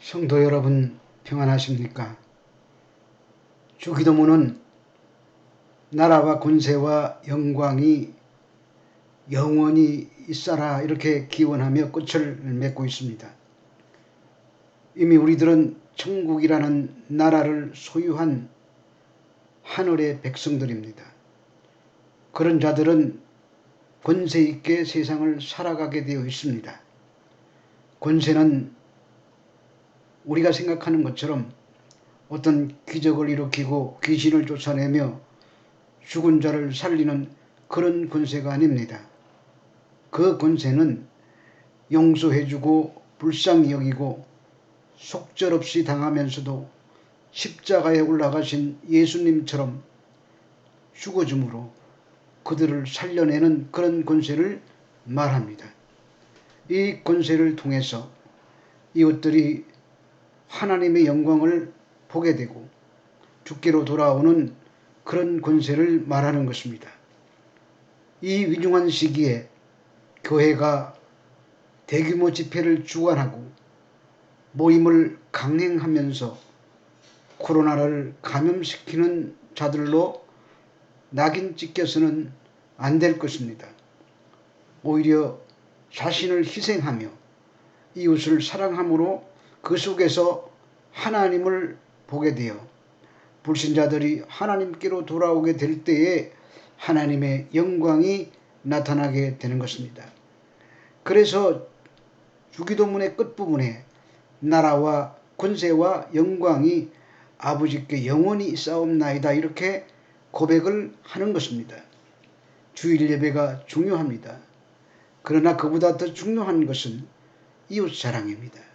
성도 여러분 평안하십니까? 주기도문은 나라와 권세와 영광이 영원히 있어라 이렇게 기원하며 끝을 맺고 있습니다. 이미 우리들은 천국이라는 나라를 소유한 하늘의 백성들입니다. 그런 자들은 권세 있게 세상을 살아가게 되어 있습니다. 권세는 우리가 생각하는 것처럼 어떤 기적을 일으키고 귀신을 쫓아내며 죽은 자를 살리는 그런 권세가 아닙니다. 그 권세는 용서해주고 불쌍히 여기고 속절없이 당하면서도 십자가에 올라가신 예수님처럼 죽어줌으로 그들을 살려내는 그런 권세를 말합니다. 이 권세를 통해서 이웃들이 하나님의 영광을 보게 되고 주께로 돌아오는 그런 권세를 말하는 것입니다. 이 위중한 시기에 교회가 대규모 집회를 주관하고 모임을 강행하면서 코로나를 감염시키는 자들로 낙인 찍혀서는 안 될 것입니다. 오히려 자신을 희생하며 이웃을 사랑함으로 그 속에서 하나님을 보게 되어 불신자들이 하나님께로 돌아오게 될 때에 하나님의 영광이 나타나게 되는 것입니다. 그래서 주기도문의 끝부분에 나라와 권세와 영광이 아버지께 영원히 싸움나이다 이렇게 고백을 하는 것입니다. 주일 예배가 중요합니다. 그러나 그보다 더 중요한 것은 이웃 사랑입니다.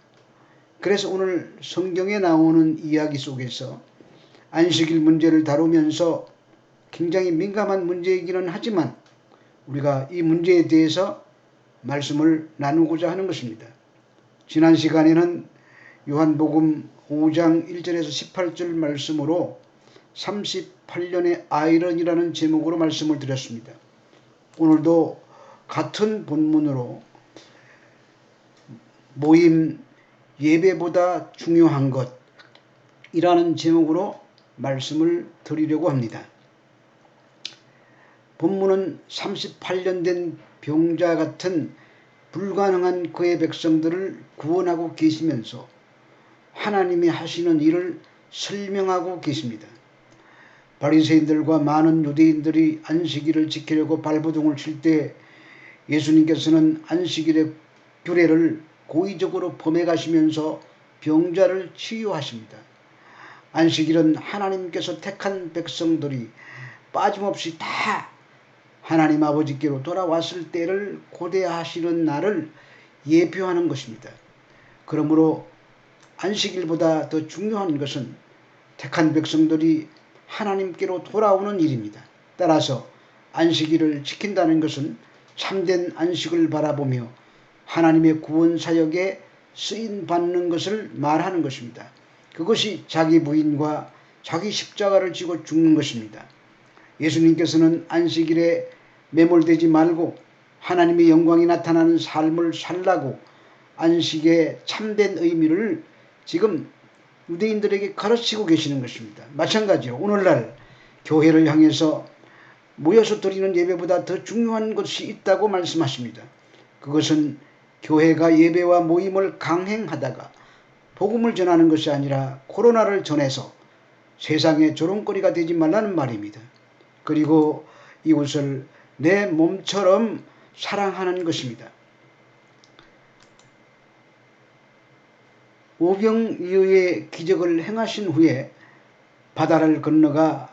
그래서 오늘 성경에 나오는 이야기 속에서 안식일 문제를 다루면서 굉장히 민감한 문제이기는 하지만 우리가 이 문제에 대해서 말씀을 나누고자 하는 것입니다. 지난 시간에는 요한복음 5장 1절에서 18절 말씀으로 38년의 아이런이라는 제목으로 말씀을 드렸습니다. 오늘도 같은 본문으로 모임 예배보다 중요한 것이라는 제목으로 말씀을 드리려고 합니다. 본문은 38년 된 병자 같은 불가능한 그의 백성들을 구원하고 계시면서 하나님이 하시는 일을 설명하고 계십니다. 바리새인들과 많은 유대인들이 안식일을 지키려고 발버둥을 칠 때 예수님께서는 안식일의 규례를 고의적으로 범해 가시면서 병자를 치유하십니다. 안식일은 하나님께서 택한 백성들이 빠짐없이 다 하나님 아버지께로 돌아왔을 때를 고대하시는 날을 예표하는 것입니다. 그러므로 안식일보다 더 중요한 것은 택한 백성들이 하나님께로 돌아오는 일입니다. 따라서 안식일을 지킨다는 것은 참된 안식을 바라보며 하나님의 구원 사역에 쓰임 받는 것을 말하는 것입니다. 그것이 자기 부인과 자기 십자가를 지고 죽는 것입니다. 예수님께서는 안식일에 매몰되지 말고 하나님의 영광이 나타나는 삶을 살라고 안식의 참된 의미를 지금 유대인들에게 가르치고 계시는 것입니다. 마찬가지로 오늘날 교회를 향해서 모여서 드리는 예배보다 더 중요한 것이 있다고 말씀하십니다. 그것은 교회가 예배와 모임을 강행하다가 복음을 전하는 것이 아니라 코로나를 전해서 세상의 조롱거리가 되지 말라는 말입니다. 그리고 이웃을 내 몸처럼 사랑하는 것입니다. 오병이어의 기적을 행하신 후에 바다를 건너가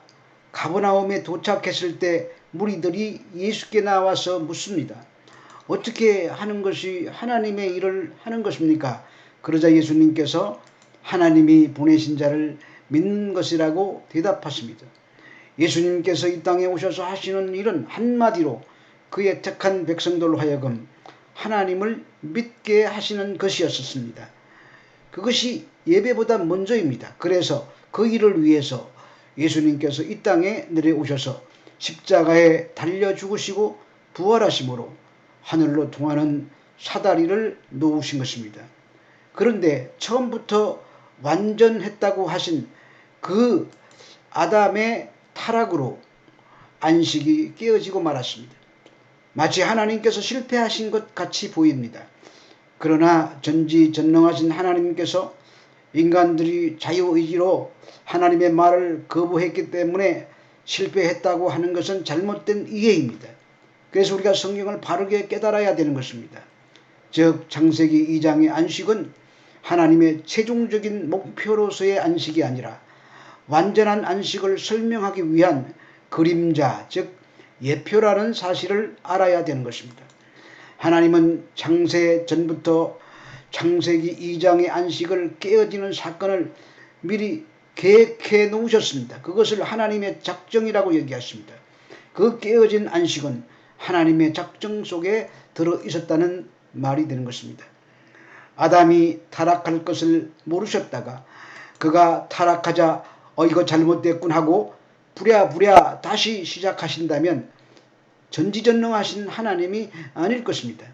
가버나움에 도착했을 때 무리들이 예수께 나와서 묻습니다. 어떻게 하는 것이 하나님의 일을 하는 것입니까? 그러자 예수님께서 하나님이 보내신 자를 믿는 것이라고 대답하십니다. 예수님께서 이 땅에 오셔서 하시는 일은 한마디로 그의 택한 백성들로 하여금 하나님을 믿게 하시는 것이었습니다. 그것이 예배보다 먼저입니다. 그래서 그 일을 위해서 예수님께서 이 땅에 내려오셔서 십자가에 달려 죽으시고 부활하심으로 하늘로 통하는 사다리를 놓으신 것입니다. 그런데 처음부터 완전했다고 하신 그 아담의 타락으로 안식이 깨어지고 말았습니다. 마치 하나님께서 실패하신 것 같이 보입니다. 그러나 전지전능하신 하나님께서 인간들이 자유의지로 하나님의 말을 거부했기 때문에 실패했다고 하는 것은 잘못된 이해입니다. 그래서 우리가 성경을 바르게 깨달아야 되는 것입니다. 즉 창세기 2장의 안식은 하나님의 최종적인 목표로서의 안식이 아니라 완전한 안식을 설명하기 위한 그림자, 즉 예표라는 사실을 알아야 되는 것입니다. 하나님은 창세 전부터 창세기 2장의 안식을 깨어지는 사건을 미리 계획해 놓으셨습니다. 그것을 하나님의 작정이라고 얘기했습니다. 그 깨어진 안식은 하나님의 작정 속에 들어 있었다는 말이 되는 것입니다. 아담이 타락할 것을 모르셨다가 그가 타락하자 어 이거 잘못됐군 하고 부랴부랴 다시 시작하신다면 전지전능하신 하나님이 아닐 것입니다.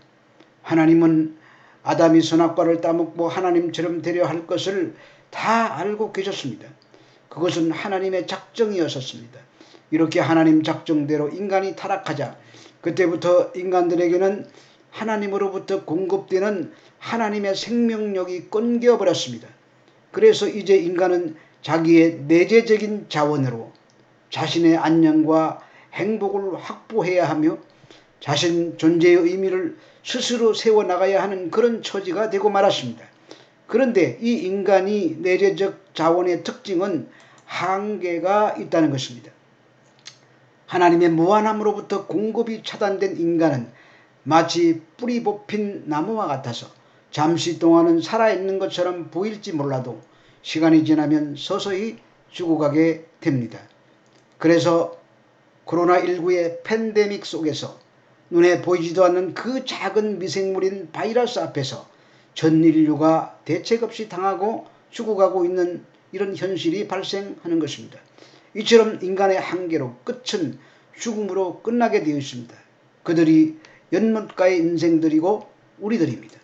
하나님은 아담이 선악과를 따먹고 하나님처럼 되려 할 것을 다 알고 계셨습니다. 그것은 하나님의 작정이었었습니다. 이렇게 하나님 작정대로 인간이 타락하자 그때부터 인간들에게는 하나님으로부터 공급되는 하나님의 생명력이 끊겨 버렸습니다. 그래서 이제 인간은 자기의 내재적인 자원으로 자신의 안녕과 행복을 확보해야 하며 자신 존재의 의미를 스스로 세워나가야 하는 그런 처지가 되고 말았습니다. 그런데 이 인간이 내재적 자원의 특징은 한계가 있다는 것입니다. 하나님의 무한함으로부터 공급이 차단된 인간은 마치 뿌리 뽑힌 나무와 같아서 잠시 동안은 살아있는 것처럼 보일지 몰라도 시간이 지나면 서서히 죽어가게 됩니다. 그래서 코로나19의 팬데믹 속에서 눈에 보이지도 않는 그 작은 미생물인 바이러스 앞에서 전 인류가 대책 없이 당하고 죽어가고 있는 이런 현실이 발생하는 것입니다. 이처럼 인간의 한계로 끝은 죽음으로 끝나게 되어 있습니다. 그들이 연못가의 인생들이고 우리들입니다.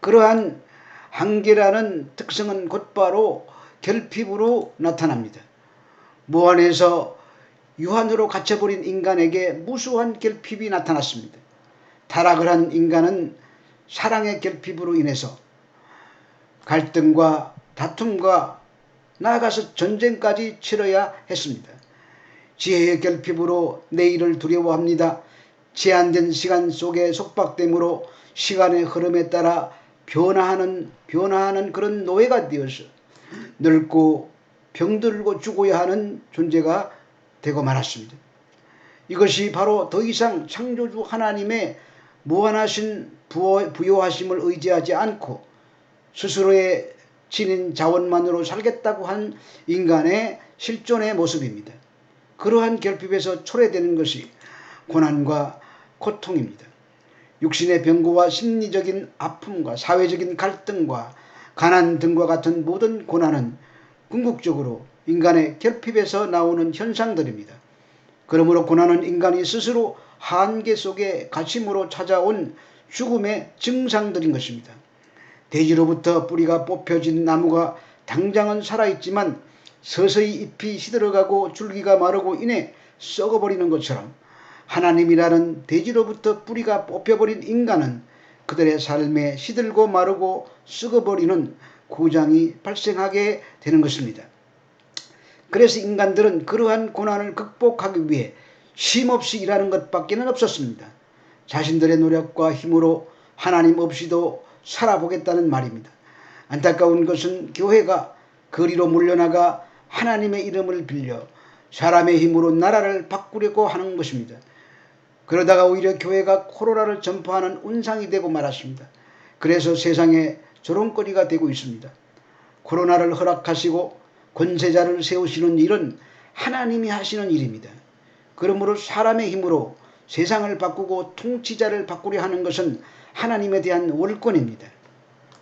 그러한 한계라는 특성은 곧바로 결핍으로 나타납니다. 무한에서 유한으로 갇혀버린 인간에게 무수한 결핍이 나타났습니다. 타락을 한 인간은 사랑의 결핍으로 인해서 갈등과 다툼과 나아가서 전쟁까지 치러야 했습니다. 지혜의 결핍으로 내일을 두려워합니다. 제한된 시간 속에 속박됨으로 시간의 흐름에 따라 변화하는 변화하는 그런 노예가 되어서 늙고 병들고 죽어야 하는 존재가 되고 말았습니다. 이것이 바로 더 이상 창조주 하나님의 무한하신 부여하심을 의지하지 않고 스스로의 지닌 자원만으로 살겠다고 한 인간의 실존의 모습입니다. 그러한 결핍에서 초래되는 것이 고난과 고통입니다. 육신의 병고와 심리적인 아픔과 사회적인 갈등과 가난 등과 같은 모든 고난은 궁극적으로 인간의 결핍에서 나오는 현상들입니다. 그러므로 고난은 인간이 스스로 한계 속에 갇힘으로 찾아온 죽음의 증상들인 것입니다. 대지로부터 뿌리가 뽑혀진 나무가 당장은 살아있지만 서서히 잎이 시들어가고 줄기가 마르고 인해 썩어버리는 것처럼 하나님이라는 대지로부터 뿌리가 뽑혀버린 인간은 그들의 삶에 시들고 마르고 썩어버리는 고장이 발생하게 되는 것입니다. 그래서 인간들은 그러한 고난을 극복하기 위해 쉼없이 일하는 것밖에는 없었습니다. 자신들의 노력과 힘으로 하나님 없이도 살아보겠다는 말입니다. 안타까운 것은 교회가 거리로 물려나가 하나님의 이름을 빌려 사람의 힘으로 나라를 바꾸려고 하는 것입니다. 그러다가 오히려 교회가 코로나를 전파하는 운상이 되고 말았습니다. 그래서 세상에 조롱거리가 되고 있습니다. 코로나를 허락하시고 권세자를 세우시는 일은 하나님이 하시는 일입니다. 그러므로 사람의 힘으로 세상을 바꾸고 통치자를 바꾸려 하는 것은 하나님에 대한 월권입니다.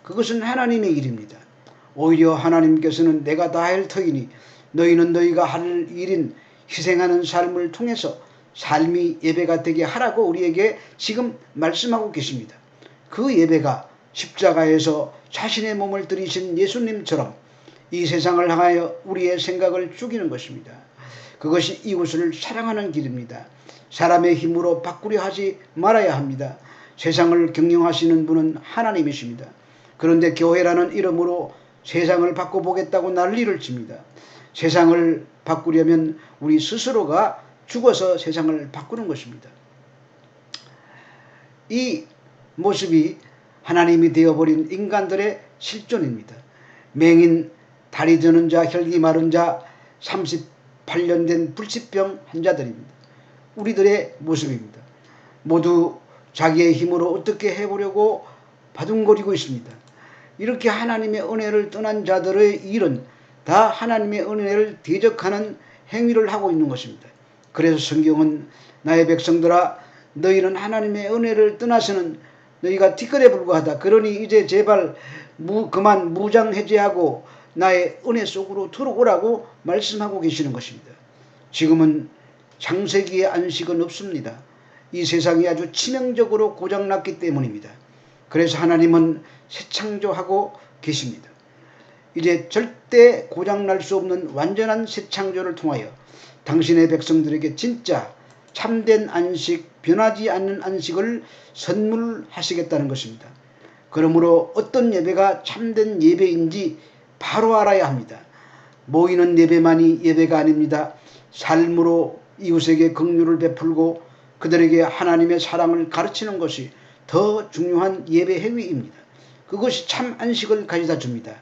그것은 하나님의 일입니다. 오히려 하나님께서는 내가 다 할 터이니 너희는 너희가 할 일인 희생하는 삶을 통해서 삶이 예배가 되게 하라고 우리에게 지금 말씀하고 계십니다. 그 예배가 십자가에서 자신의 몸을 들이신 예수님처럼 이 세상을 향하여 우리의 생각을 죽이는 것입니다. 그것이 이웃을 사랑하는 길입니다. 사람의 힘으로 바꾸려 하지 말아야 합니다. 세상을 경영하시는 분은 하나님이십니다. 그런데 교회라는 이름으로 세상을 바꿔보겠다고 난리를 칩니다. 세상을 바꾸려면 우리 스스로가 죽어서 세상을 바꾸는 것입니다. 이 모습이 하나님이 되어버린 인간들의 실존입니다. 맹인, 다리 드는 자, 혈기 마른 자, 38년 된 불치병 환자들입니다. 우리들의 모습입니다. 모두 자기의 힘으로 어떻게 해보려고 바둥거리고 있습니다. 이렇게 하나님의 은혜를 떠난 자들의 일은 다 하나님의 은혜를 대적하는 행위를 하고 있는 것입니다. 그래서 성경은 나의 백성들아 너희는 하나님의 은혜를 떠나서는 너희가 티끌에 불과하다. 그러니 이제 제발 무, 그만 무장 해제하고 나의 은혜 속으로 들어오라고 말씀하고 계시는 것입니다. 지금은 창세기의 안식은 없습니다. 이 세상이 아주 치명적으로 고장났기 때문입니다. 그래서 하나님은 새 창조하고 계십니다. 이제 절대 고장날 수 없는 완전한 새 창조를 통하여 당신의 백성들에게 진짜 참된 안식, 변하지 않는 안식을 선물하시겠다는 것입니다. 그러므로 어떤 예배가 참된 예배인지 바로 알아야 합니다. 모이는 예배만이 예배가 아닙니다. 삶으로 이웃에게 긍휼을 베풀고 그들에게 하나님의 사랑을 가르치는 것이 더 중요한 예배 행위입니다. 그것이 참 안식을 가져다 줍니다.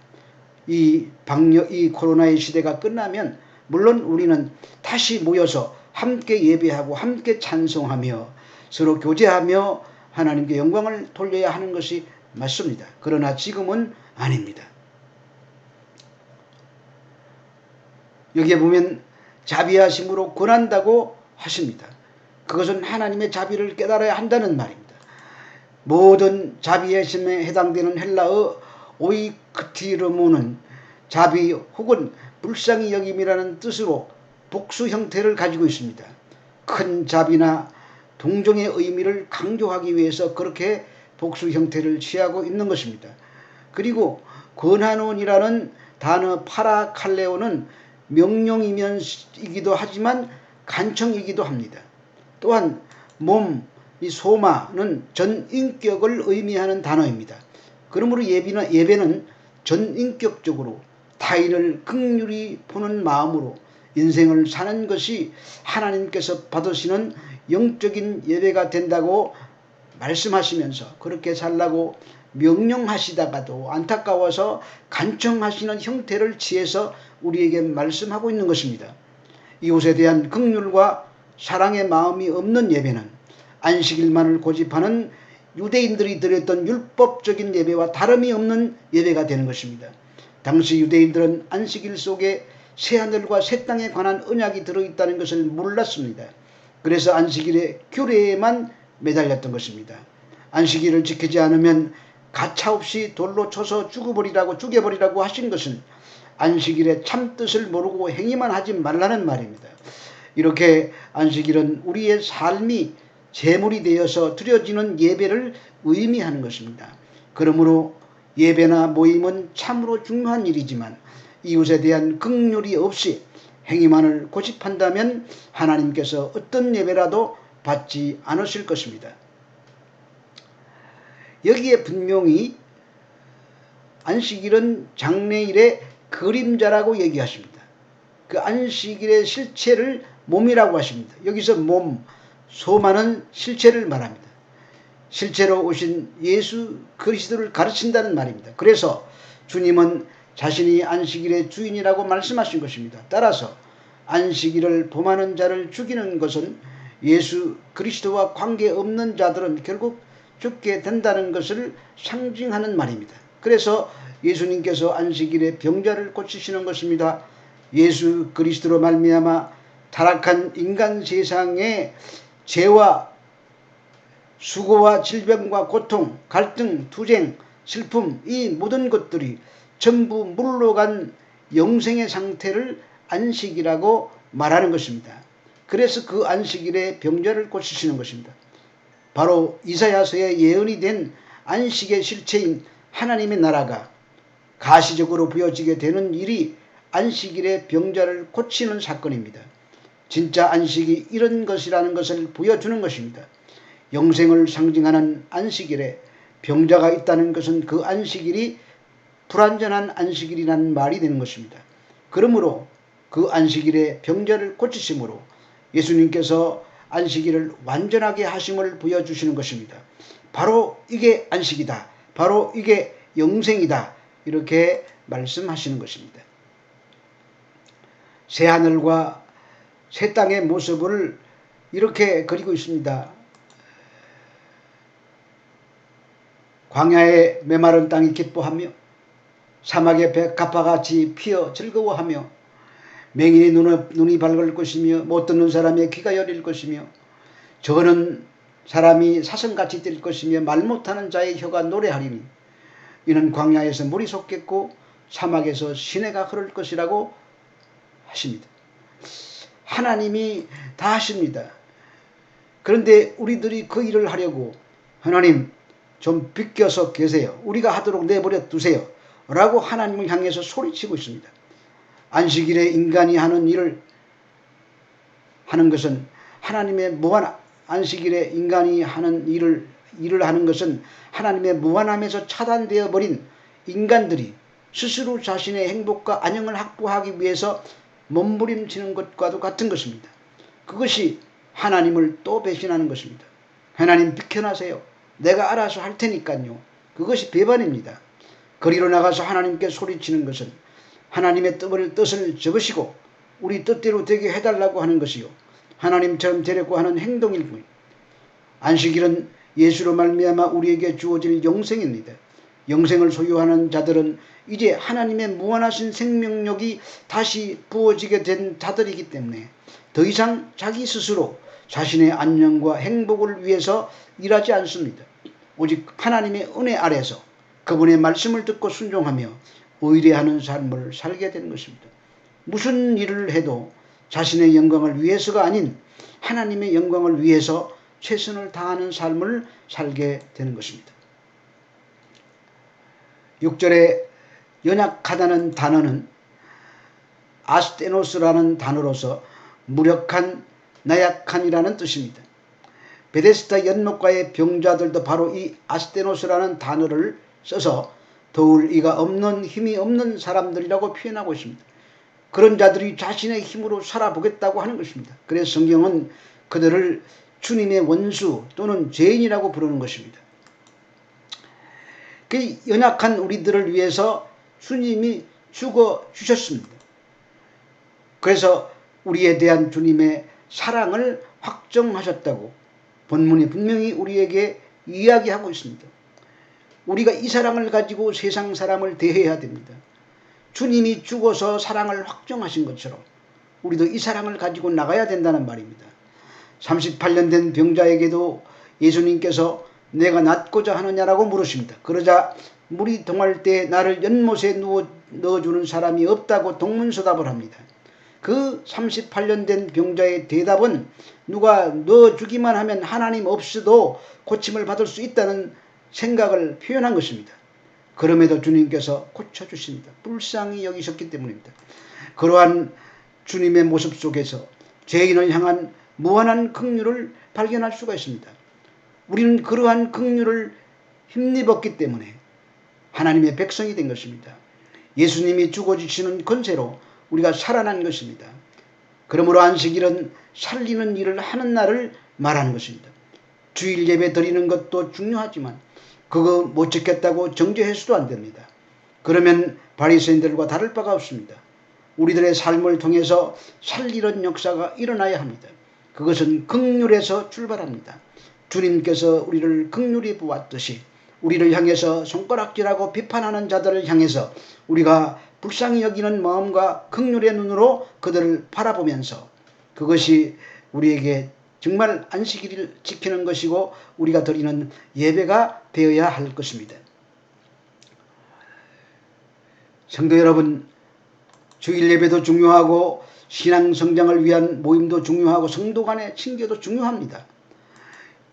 이 방역, 이 코로나의 시대가 끝나면 물론 우리는 다시 모여서 함께 예배하고 함께 찬송하며 서로 교제하며 하나님께 영광을 돌려야 하는 것이 맞습니다. 그러나 지금은 아닙니다. 여기에 보면 자비하심으로 권한다고 하십니다. 그것은 하나님의 자비를 깨달아야 한다는 말입니다. 모든 자비하심에 해당되는 헬라어 오이크티르모는 자비 혹은 불쌍히 여김이라는 뜻으로 복수 형태를 가지고 있습니다. 큰 자비나 동정의 의미를 강조하기 위해서 그렇게 복수 형태를 취하고 있는 것입니다. 그리고 권한원이라는 단어 파라칼레오는 명령이면이기도 하지만 간청이기도 합니다. 또한 몸, 이 소마는 전인격을 의미하는 단어입니다. 그러므로 예비는, 예배는 전인격적으로 타인을 극률히 보는 마음으로 인생을 사는 것이 하나님께서 받으시는 영적인 예배가 된다고 말씀하시면서 그렇게 살라고 명령하시다가도 안타까워서 간청하시는 형태를 취해서 우리에게 말씀하고 있는 것입니다. 이웃에 대한 극률과 사랑의 마음이 없는 예배는 안식일만을 고집하는 유대인들이 드렸던 율법적인 예배와 다름이 없는 예배가 되는 것입니다. 당시 유대인들은 안식일 속에 새하늘과 새 땅에 관한 언약이 들어있다는 것을 몰랐습니다. 그래서 안식일의 규례에만 매달렸던 것입니다. 안식일을 지키지 않으면 가차없이 돌로 쳐서 죽어버리라고 죽여버리라고 하신 것은 안식일의 참뜻을 모르고 행위만 하지 말라는 말입니다. 이렇게 안식일은 우리의 삶이 제물이 되어서 드려지는 예배를 의미하는 것입니다. 그러므로 예배나 모임은 참으로 중요한 일이지만 이웃에 대한 극률이 없이 행위만을 고집한다면 하나님께서 어떤 예배라도 받지 않으실 것입니다. 여기에 분명히 안식일은 장래일의 그림자라고 얘기하십니다. 그 안식일의 실체를 몸이라고 하십니다. 여기서 몸, 소만은 실체를 말합니다. 실제로 오신 예수 그리스도를 가르친다는 말입니다. 그래서 주님은 자신이 안식일의 주인이라고 말씀하신 것입니다. 따라서 안식일을 범하는 자를 죽이는 것은 예수 그리스도와 관계없는 자들은 결국 죽게 된다는 것을 상징하는 말입니다. 그래서 예수님께서 안식일에 병자를 고치시는 것입니다. 예수 그리스도로 말미암아 타락한 인간 세상에 죄와 수고와 질병과 고통, 갈등, 투쟁, 슬픔 이 모든 것들이 전부 물러간 영생의 상태를 안식이라고 말하는 것입니다. 그래서 그 안식일에 병자를 고치시는 것입니다. 바로 이사야서에 예언이 된 안식의 실체인 하나님의 나라가 가시적으로 보여지게 되는 일이 안식일의 병자를 고치는 사건입니다. 진짜 안식이 이런 것이라는 것을 보여주는 것입니다. 영생을 상징하는 안식일에 병자가 있다는 것은 그 안식일이 불완전한 안식일이라는 말이 되는 것입니다. 그러므로 그 안식일에 병자를 고치심으로 예수님께서 안식일을 완전하게 하심을 보여주시는 것입니다. 바로 이게 안식이다. 바로 이게 영생이다. 이렇게 말씀하시는 것입니다. 새 하늘과 새 땅의 모습을 이렇게 그리고 있습니다. 광야의 메마른 땅이 기뻐하며 사막의 백합화같이 피어 즐거워하며 맹인의 눈이 밝을 것이며 못 듣는 사람의 귀가 열릴 것이며 저는 사람이 사슴같이 될 것이며 말 못하는 자의 혀가 노래하리니 이는 광야에서 물이 솟겠고 사막에서 시내가 흐를 것이라고 하십니다. 하나님이 다 하십니다. 그런데 우리들이 그 일을 하려고 하나님 좀 비껴서 계세요. 우리가 하도록 내버려 두세요. 라고 하나님을 향해서 소리치고 있습니다. 안식일에 인간이 하는 일을 하는 것은 하나님의 무한 안식일에 인간이 하는 일을 일을 하는 것은 하나님의 무한함에서 차단되어 버린 인간들이 스스로 자신의 행복과 안녕을 확보하기 위해서 몸부림치는 것과도 같은 것입니다. 그것이 하나님을 또 배신하는 것입니다. 하나님 비켜나세요. 내가 알아서 할 테니까요. 그것이 배반입니다. 거리로 나가서 하나님께 소리치는 것은 하나님의 뜻을, 뜻을 적으시고 우리 뜻대로 되게 해달라고 하는 것이요. 하나님처럼 되려고 하는 행동일 뿐. 안식일은 예수로 말미암아 우리에게 주어질 영생입니다. 영생을 소유하는 자들은 이제 하나님의 무한하신 생명력이 다시 부어지게 된 자들이기 때문에 더 이상 자기 스스로 자신의 안녕과 행복을 위해서 일하지 않습니다. 오직 하나님의 은혜 아래서 그분의 말씀을 듣고 순종하며 의뢰하는 삶을 살게 되는 것입니다. 무슨 일을 해도 자신의 영광을 위해서가 아닌 하나님의 영광을 위해서 최선을 다하는 삶을 살게 되는 것입니다. 6절에 연약하다는 단어는 아스테노스라는 단어로서 무력한 나약한이라는 뜻입니다. 베데스타 연못가의 병자들도 바로 이 아스테노스라는 단어를 써서 더울 이가 없는 힘이 없는 사람들이라고 표현하고 있습니다. 그런 자들이 자신의 힘으로 살아보겠다고 하는 것입니다. 그래서 성경은 그들을 주님의 원수 또는 죄인이라고 부르는 것입니다. 그 연약한 우리들을 위해서 주님이 죽어 주셨습니다. 그래서 우리에 대한 주님의 사랑을 확정하셨다고 본문이 분명히 우리에게 이야기하고 있습니다. 우리가 이 사랑을 가지고 세상 사람을 대해야 됩니다. 주님이 죽어서 사랑을 확정하신 것처럼 우리도 이 사랑을 가지고 나가야 된다는 말입니다. 38년 된 병자에게도 예수님께서 내가 낫고자 하느냐라고 물으십니다. 그러자 물이 동할 때 나를 연못에 누워 넣어주는 사람이 없다고 동문서답을 합니다. 그 38년 된 병자의 대답은 누가 넣어주기만 하면 하나님 없이도 고침을 받을 수 있다는 생각을 표현한 것입니다. 그럼에도 주님께서 고쳐주십니다. 불쌍히 여기셨기 때문입니다. 그러한 주님의 모습 속에서 죄인을 향한 무한한 긍휼을 발견할 수가 있습니다. 우리는 그러한 긍휼을 힘입었기 때문에 하나님의 백성이 된 것입니다. 예수님이 죽어주시는 권세로 우리가 살아난 것입니다. 그러므로 안식일은 살리는 일을 하는 날을 말하는 것입니다. 주일 예배 드리는 것도 중요하지만 그거 못 지켰다고 정죄해서도 안 됩니다. 그러면 바리새인들과 다를 바가 없습니다. 우리들의 삶을 통해서 살리는 역사가 일어나야 합니다. 그것은 극률에서 출발합니다. 주님께서 우리를 극률히 보았듯이 우리를 향해서 손가락질하고 비판하는 자들을 향해서 우리가 불쌍히 여기는 마음과 극률의 눈으로 그들을 바라보면서 그것이 우리에게 정말 안식일을 지키는 것이고 우리가 드리는 예배가 되어야 할 것입니다. 성도 여러분, 주일 예배도 중요하고 신앙 성장을 위한 모임도 중요하고 성도 간의 친교도 중요합니다.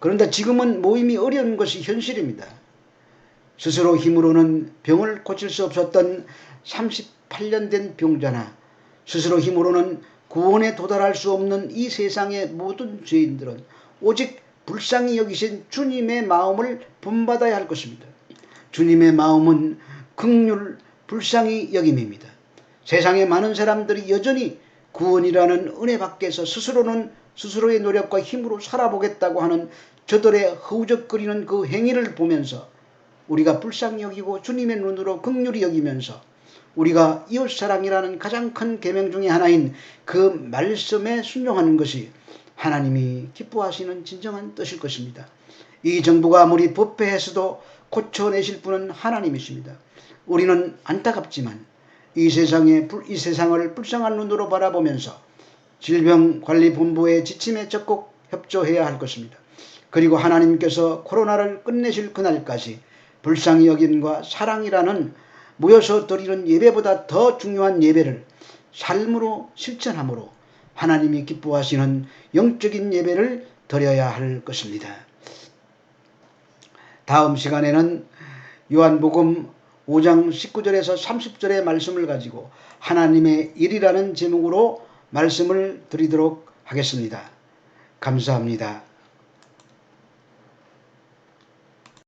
그런데 지금은 모임이 어려운 것이 현실입니다. 스스로 힘으로는 병을 고칠 수 없었던 38년 된 병자나 스스로 힘으로는 구원에 도달할 수 없는 이 세상의 모든 죄인들은 오직 불쌍히 여기신 주님의 마음을 본받아야 할 것입니다. 주님의 마음은 극률 불쌍히 여김입니다. 세상의 많은 사람들이 여전히 구원이라는 은혜 밖에서 스스로는 스스로의 노력과 힘으로 살아보겠다고 하는 저들의 허우적거리는 그 행위를 보면서 우리가 불쌍히 여기고 주님의 눈으로 극률히 여기면서 우리가 이웃사랑이라는 가장 큰 계명 중의 하나인 그 말씀에 순종하는 것이 하나님이 기뻐하시는 진정한 뜻일 것입니다. 이 정부가 아무리 법회해서도 고쳐내실 분은 하나님이십니다. 우리는 안타깝지만 이 세상에 이 세상을 불쌍한 눈으로 바라보면서 질병관리본부의 지침에 적극 협조해야 할 것입니다. 그리고 하나님께서 코로나를 끝내실 그날까지 불쌍히 여김과 사랑이라는 모여서 드리는 예배보다 더 중요한 예배를 삶으로 실천함으로 하나님이 기뻐하시는 영적인 예배를 드려야 할 것입니다. 다음 시간에는 요한복음 5장 19절에서 30절의 말씀을 가지고 하나님의 일이라는 제목으로 말씀을 드리도록 하겠습니다. 감사합니다.